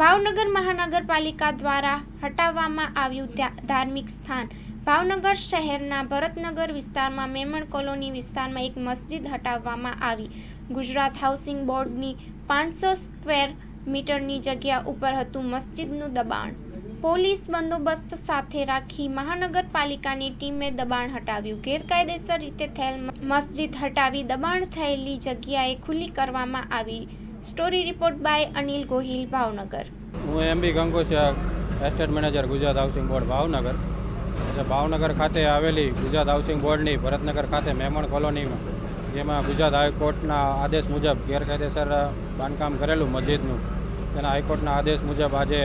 ભાવનગર મહાનગરપાલિકા દ્વારા હટાવવામાં આવ્યું ધાર્મિક સ્થાન. ભાવનગર શહેરના ભરતનગર વિસ્તારમાં મેમણ કોલોની વિસ્તારમાં એક મસ્જિદ હટાવવામાં આવી. ગુજરાત હાઉસિંગ બોર્ડની પાંચસો સ્ક્વેર મીટરની જગ્યા ઉપર હતું મસ્જિદનું દબાણ. પોલીસ બંદોબસ્ત સાથે રાખી મહાનગરપાલિકાની ટીમે દબાણ હટાવ્યું. ગેરકાયદેસર રીતે થયેલ મસ્જિદ હટાવી દબાણ થયેલી જગ્યાએ ખુલ્લી કરવામાં આવી. Story report by Anil Gohil, Bhavnagar. હું M B Gangosiya estate manager Gujarat housing board Bhavnagar. એટલે ભાવનગર ખાતે આવેલી ગુજરાત હાઉસિંગ બોર્ડની ભરતનગર ખાતે મહેમણ કોલોનીમાં જેમાં ગુજરાત હાઈકોર્ટના આદેશ મુજબ ગેરકાયદેસર બાંધકામ કરેલું મસ્જિદનું. તેના હાઈકોર્ટના આદેશ મુજબ આજે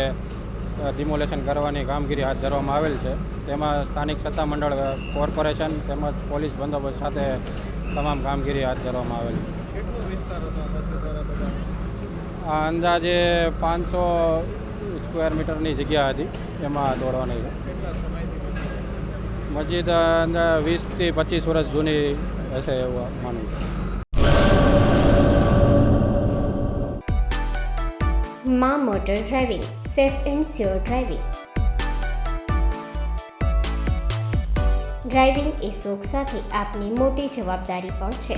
ડિમોલેશન કરવાની કામગીરી હાથ ધરવામાં આવેલ છે. તેમાં સ્થાનિક સત્તામંડળ કોર્પોરેશન તેમજ પોલીસ બંદોબસ્ત સાથે તમામ કામગીરી હાથ ધરવામાં આવેલ છે કેટલો વિસ્તાર હતો આ બસો દ્વારા બધા આ અંદાજે પાંચસો સ્ક્વેર મીટરની જગ્યા હતી એમાં દોડવાની છે. કેટલા મસ્જિદ અંદર વીસથી પચીસ વર્ષ જૂની હશે એવું માનું છે. માં motor driving safe and sure driving. Driving એ શોખ સાથે આપની મોટી જવાબદારી પણ છે.